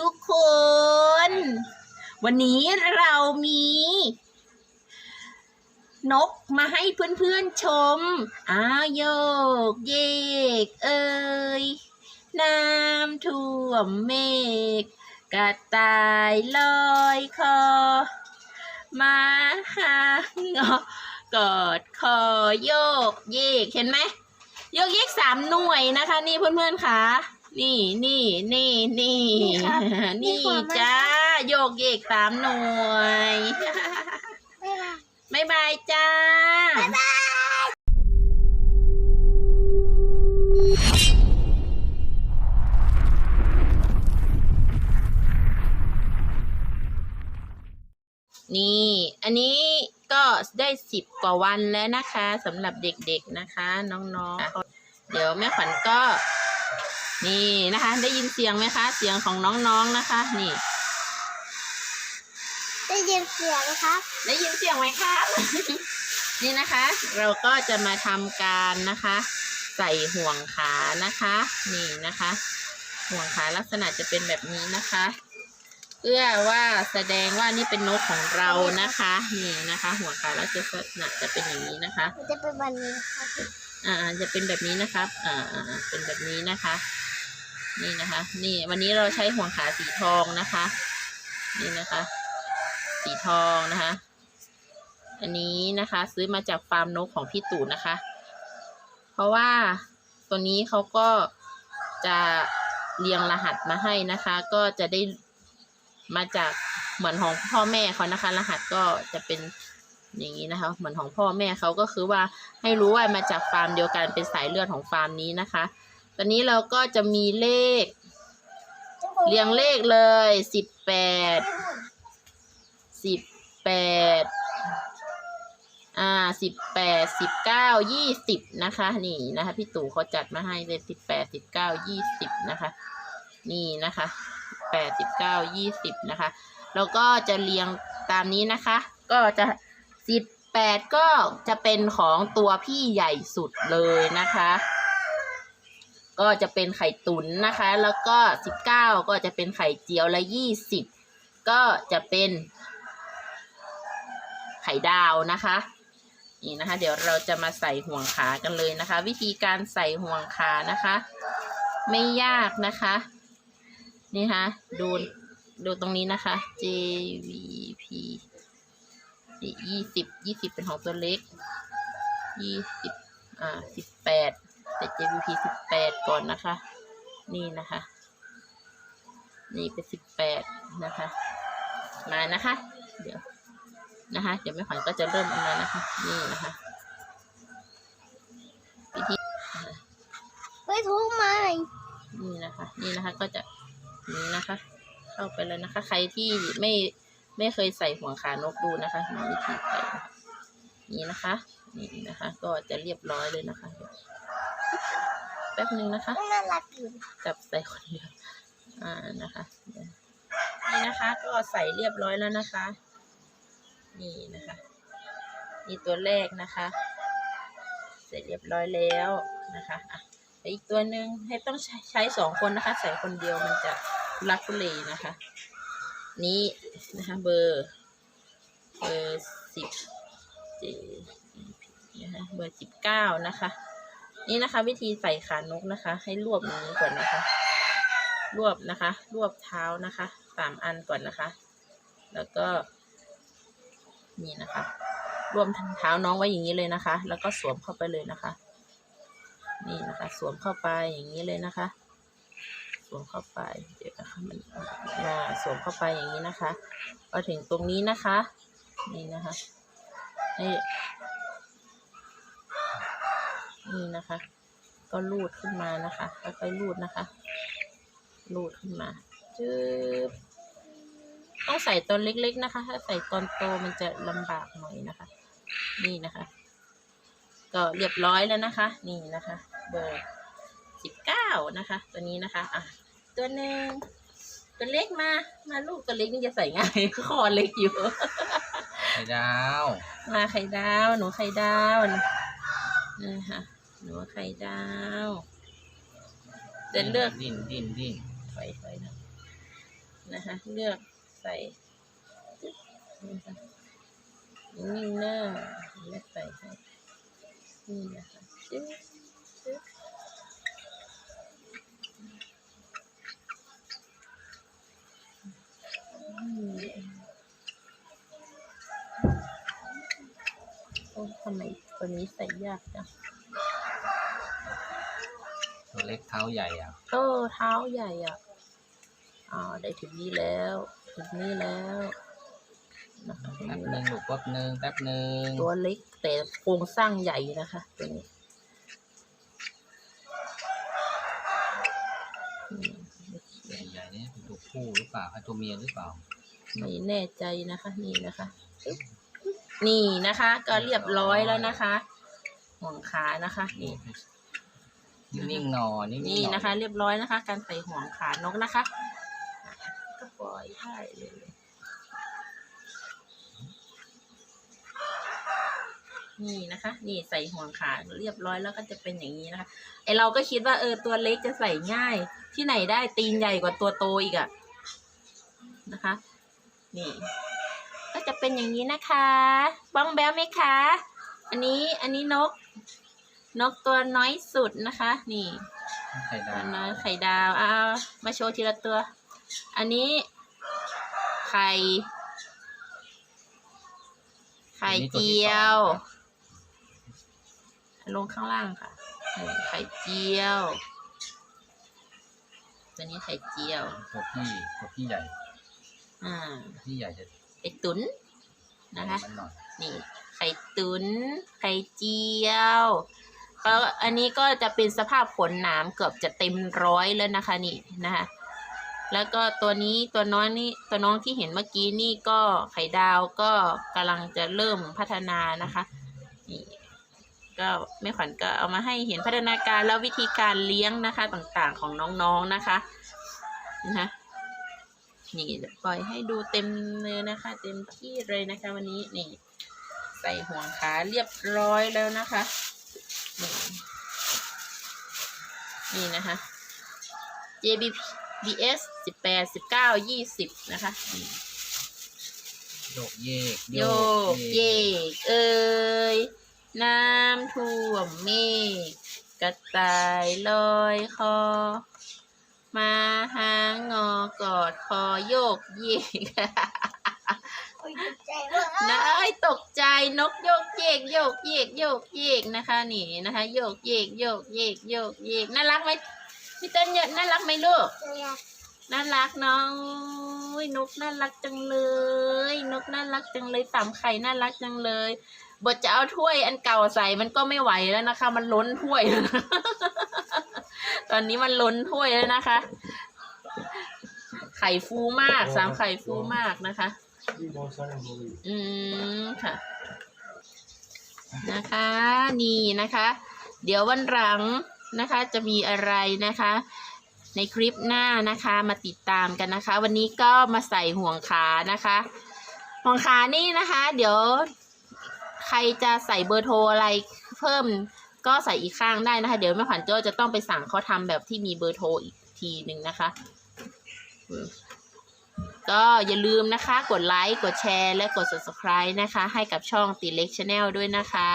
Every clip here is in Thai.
ทุกคน วันนี้เรามี นกมาให้เพื่อนๆชมอ้าโยกเยก เอ่ยน้ำท่วมเมฆกระต่ายลอยคอ มาหางอกอดคอโยกเยกเห็นไหมโยกเยกสามหน่วยนะคะ นี่เพื่อนๆค่ะ นี่นี่นี่นี่นี่ครับนี่นี่ขวามือจ้าโยกเยกสามหน่วยบ๊ายบายบ๊ายบายจ้า นี่ อันนี้ก็ได้สิบกว่าวันแล้วนะคะสำหรับเด็กๆนะคะ น้องๆ เดี๋ยวแม่ขวัญก็ นี่นะคะ ได้ยินเสียงไหมคะ เสียงของน้องๆนะคะ นี่ ได้ยินเสียงครับ ได้ยินเสียงไหมครับ นี่นะคะ เราก็จะมาทำการนะคะ ใส่ห่วงขานะคะ นี่นะคะ ห่วงขาลักษณะจะเป็นแบบนี้นะคะ เพื่อว่าแสดงว่านี่เป็นนกของเรานะคะ นี่นะคะ ห่วงขาลักษณะจะเป็นอย่างนี้นะคะมันจะเป็นวันนี้ครับอ่าจะเป็นแบบนี้นะครับ อ่าอ่าอ่าเป็นแบบนี้นะคะ นี่นะคะ นี่วันนี้เราใช้ห่วงขาสีทองนะคะ นี่นะคะ สีทองนะคะ อันนี้นะคะ ซื้อมาจากฟาร์มนกของพี่ตู่นะคะ เพราะว่าตัวนี้เขาก็จะเรียงรหัสมาให้นะคะ ก็จะได้มาจากเหมือนของพ่อแม่เขานะคะ รหัสก็จะเป็นอย่างนี้นะคะ เหมือนของพ่อแม่เขาก็คือว่าให้รู้ว่ามาจากฟาร์มเดียวกันเป็นสายเลือดของฟาร์มนี้นะคะ ตอนนี้เราก็จะมีเลข เรียงเลขเลยสิบแปดสิบแปดอ่าสิบแปดสิบเก้ายี่สิบนะคะ นี่นะคะ พี่ตู่เขาจัดมาให้เลยสิบแปดสิบเก้ายี่สิบนะคะ นี่นะคะแปดสิบเก้ายี่สิบนะคะ แล้วก็จะเรียงตามนี้นะคะ ก็จะสิบแปดก็จะเป็นของตัวพี่ใหญ่สุดเลยนะคะ ก็จะเป็นไข่ตุ๋นนะคะ แล้วก็สิบเก้าก็จะเป็นไข่เจียวและยี่สิบก็จะเป็น ไข่ดาวนะคะ นี่นะคะ เดี๋ยวเราจะมาใส่ห่วงขากันเลยนะคะ วิธีการใส่ห่วงขานะคะ ไม่ยากนะคะ นี่คะดูดูตรงนี้นะคะ JVP ยี่สิบยี่สิบเป็นของตัวเล็กยี่สิบอ่าสิบแปด แต่ JVP สิบแปดก่อนนะคะ นี่นะคะ นี่เป็นสิบแปดนะคะ มานะคะ เดี๋ยวนะคะ เดี๋ยวแม่ขวัญก็จะเริ่มเอามานะคะ นี่นะคะวิธีไปทุกไม้นี่นะคะ นี่นะคะก็จะนี่นะคะ เข้าไปเลยนะคะ ใครที่ไม่ไม่เคยใส่หัวขานกดูนะคะมีวิธีใส่นะคะนี่นะคะ นี่นะคะ ก็จะเรียบร้อยเลยนะคะเดี๋ยว แป๊บหนึ่งนะคะ น่ารักอยู่จับใส่คนเดียวอ่านะคะเดี๋ยวนี่นะคะก็ใส่เรียบร้อยแล้วนะคะ นี่นะคะนี่ตัวแรกนะคะ เสร็จเรียบร้อยแล้วนะคะอะแต่อีกตัวหนึ่งให้ต้องใช้ใช้สองคนนะคะ ใส่คนเดียวมันจะทุลักทุเลนะคะ นี่นะคะเบอร์เบอร์สิบเจนะคะเบอร์สิบเก้านะคะ นี่นะคะ วิธีใส่ขานกนะคะ ให้รวบอย่างนี้ก่อนนะคะ รวบนะคะ รวบเท้านะคะสามอันก่อนนะคะ แล้วก็ นี่นะคะ รวมเท้าน้องไว้อย่างนี้เลยนะคะ แล้วก็สวมเข้าไปเลยนะคะ นี่นะคะ สวมเข้าไปอย่างนี้เลยนะคะ สวมเข้าไป เดี๋ยวนะคะมันอ่าสวมเข้าไปอย่างนี้นะคะพอถึงตรงนี้นะคะ นี่นะคะให้ นี่นะคะ ก็ลูดขึ้นมานะคะค่อยๆลูดนะคะลูดขึ้นมาจึ๊บต้องใส่ตอนเล็กๆนะคะ ถ้าใส่ตอนโตมันจะลำบากหน่อยนะคะ นี่นะคะ ก็เรียบร้อยแล้วนะคะ นี่นะคะ เบอร์สิบเก้านะคะ ตัวนี้นะคะ อะ ตัวหนึ่งตัวเล็กมา มาลูกตัวเล็กนี่จะใส่ง่ายคอเล็กอยู่ ไข่ดาว มาไข่ดาว หนูไข่ดาวนี่ค่ะ หนูไข่ดาวจะเลือกดิ้นดิ้นดิ้นถอยถอยนะนะคะเลือกใส่นะคะนิ่งๆหน้าเลือกใส่ให้นี่นะคะจึ๊บจึ๊บอืมโอ้ทำไมตัวนี้ใส่ยากจังตัว เล็กเท้าใหญ่อะโอ้เท้าใหญ่อะอ่าได้ถึงนี้แล้ว ถึงนี้แล้วนะคะถึงแป๊บนี้หแล้นึ่วงลูกแป๊บหนึ่งแป๊บหนึ่งตัวเล็กแต่โครงสร้างใหญ่นะคะตัวนี้อืมใหญ่ๆนี่เป็นตัวผู้หรือเปล่าอะตัวเมียหรือเปล่าไม่แน่ใจนะคะ นี่นะคะอึ๊บนี่นะคะ ก็เรียบร้อยแล้วนะคะห่วงขานะคะนี่ นิ่งๆหนอนิ่งๆหนี่อนะคะ เรียบร้อยนะคะ การใส่ห่วงขานกนะคะ ก็ปล่อยได้เลยนี่นะคะ นี่ใส่ห่วงขาเรียบร้อยแล้วก็จะเป็นอย่างนี้นะคะไอเราก็คิดว่าเออตัวเล็กจะใส่ง่าย ที่ไหนได้ตีนใหญ่กว่าตัวโตอีกอะนะคะ นี่ ก็จะเป็นอย่างนี้นะคะ บ้องแบ้วไหมคะ อันนี้อันนี้นก นกตัวน้อยสุดนะคะ นี่ไข่ดาอัวนนั้นไข่ดาวเอามาโชว์ทีละตัว อันนี้ ไข่ ไข่เจียว ลงข้างล่างค่ะนี่ไข่เจียว ตัวนี้ไข่เจียวตัวพี่ตัวพี่ใหญ่ อ่าพี่ใหญ่จะไข่ตุ๋นนะคะมันหน่อยนี่ ไข่ตุนไข่เจียว แล้วอันนี้ก็จะเป็นสภาพขนหนามเกือบจะเต็มร้อยแล้วนะคะนี่นะคะแล้วก็ตัวนี้ตัวน้อยนี่ตัวน้องที่เห็นเมื่อกี้นี่ก็ไข่ดาวก็กำลังจะเริ่มพัฒนานะคะนี่ก็แม่ขวัญก็เอามาให้เห็นพัฒนาการแล้ววิธีการเลี้ยงนะคะต่างๆของน้องๆนะคะนะคะนี่ปล่อยให้ดูเต็มเลยนะคะ เต็มที่เลยนะคะ วันนี้นี่ ใส่ห่วงขาเรียบร้อยแล้วนะคะ นี่ นี่นะคะ JBS สิบแปดสิบเก้ายี่สิบนะคะนี่โยกเยกโยกเยกเอ้ยน้ำท่วมเมฆกระต่ายลอยคอ มาหางอกอดคอโยกเยก โอ้ยตกใจมากนะเอ้ยตกใจนกโยกเยกโยกเยกโยกเยกนะคะนี่นะคะ โยกเยกโยกเยกโยกเยกน่ารักไหมพี่เต้นเยอะน่ารักไหมลูกน่ารักนาะอุ๊ยนกน่ารักจังเลย นกน่ารักจังเลยสามไข่น่ารักจังเลยบทจะเอาถ้วยอันเก่าใส่มันก็ไม่ไหวแล้วนะคะ มันล้นถ้วย ตอนนี้มันล้นถ้วยแล้วนะคะ ไข่ฟูมากสามไข่ฟูมากนะคะ อืมค่ะ นะคะ นี่นะคะ เดี๋ยววันหลังนะคะ จะมีอะไรนะคะ ในคลิปหน้านะคะมาติดตามกันนะคะ วันนี้ก็มาใส่ห่วงขานะคะ ห่วงขานี่นะคะ เดี๋ยว ใครจะใส่เบอร์โทรอะไรเพิ่มก็ใส่อีกข้างได้นะคะ เดี๋ยวแม่ขวัญโจ้จะต้องไปสั่งเขาทำแบบที่มีเบอร์โทรอีกทีหนึ่งนะคะ ก็อย่าลืมนะคะ กดไลค์ กดแชร์ และกด subscribe นะคะ ให้กับช่องตีเล็กชาแนลด้วยนะคะ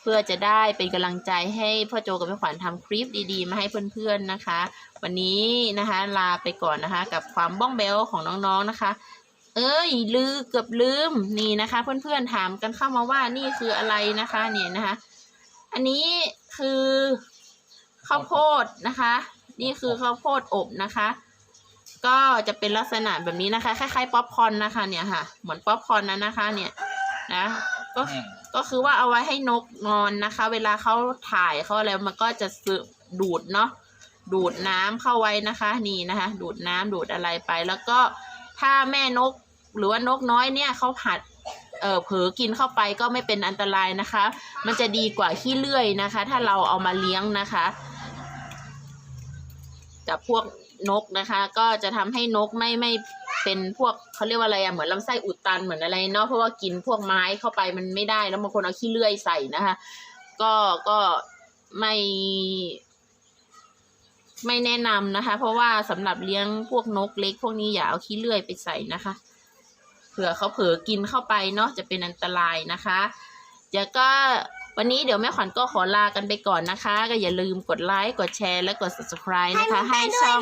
เพื่อจะได้เป็นกำลังใจให้พ่อโจกับแม่ขวัญทำคลิปดีๆ มาให้เพื่อนๆนะคะ วันนี้นะคะลาไปก่อนนะคะ กับความบ้องแบลของน้องๆนะคะ เอ้ยลือเกือบลืมนี่นะคะ เพื่อนๆถามกันเข้ามาว่านี่คืออะไรนะคะเนี่ยนะคะ อันนี้คือข้าวโพดนะคะ นี่คือข้าวโพดอบนะคะ ก็จะเป็นลักษณะแบบนี้นะคะ คล้ายๆป๊อปคอร์นนะคะเนี่ยค่ะ เหมือนป๊อปคอร์นนะนะคะ เนี่ยนะก็แห้งก็คือว่าเอาไว้ให้นกนอนนะคะ เวลาเขาถ่ายเขาอะไรมันก็จะซึดูดเนาะดูดน้ำเข้าไว้นะคะนี่นะคะ ดูดน้ำดูดอะไรไป แล้วก็ถ้าแม่นกหรือว่านกน้อยเนี่ยเขาผัดเออเผลอกินเข้าไปก็ไม่เป็นอันตรายนะคะ มันจะดีกว่าขี้เลื่อยนะคะ ถ้าเราเอามาเลี้ยงนะคะ กับพวก นกนะคะ ก็จะทำให้นกไม่ไม่เป็นพวกเขาเรียกว่าอะไรอะเหมือนลำไส้อุดตันเหมือนอะไรเนาะเพราะว่ากินพวกไม้เข้าไปมันไม่ได้แล้วบางคนเอาขี้เลื่อยใส่นะคะ ก็ก็ไม่ไม่แนะนำนะคะ เพราะว่าสำหรับเลี้ยงพวกนกเล็ก พวกนี้อย่าเอาขี้เลื่อยไปใส่นะคะ เผื่อเขาเผลอกินเข้าไปเนาะจะเป็นอันตรายนะคะเดี๋ยวก็ วันนี้เดี๋ยวแม่ขวัญก็ขอลากันไปก่อนนะคะ ก็อย่าลืมกดไลค์กดแชร์และกด subscribe นะคะ ให้ช่อง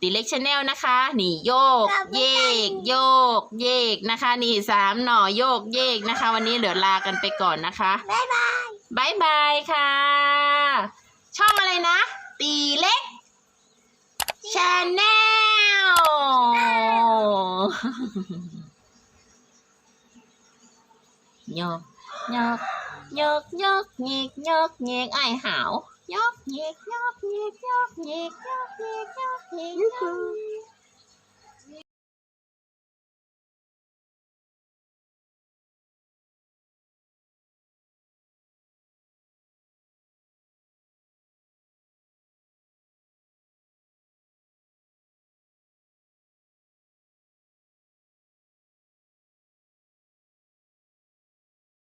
ดีเล็กชาแนลนะคะ นี่โยก เยก โยก เยกนะคะ นี่สามหน่อโยกเยกนะคะ วันนี้เดี๋ยวลากันไปก่อนนะคะบ๊ายบายบายบายค่ะ ช่องอะไรนะ ตีเล็กชาแนลยกยกยกยก เงกยกเงกไอายหาวยกเง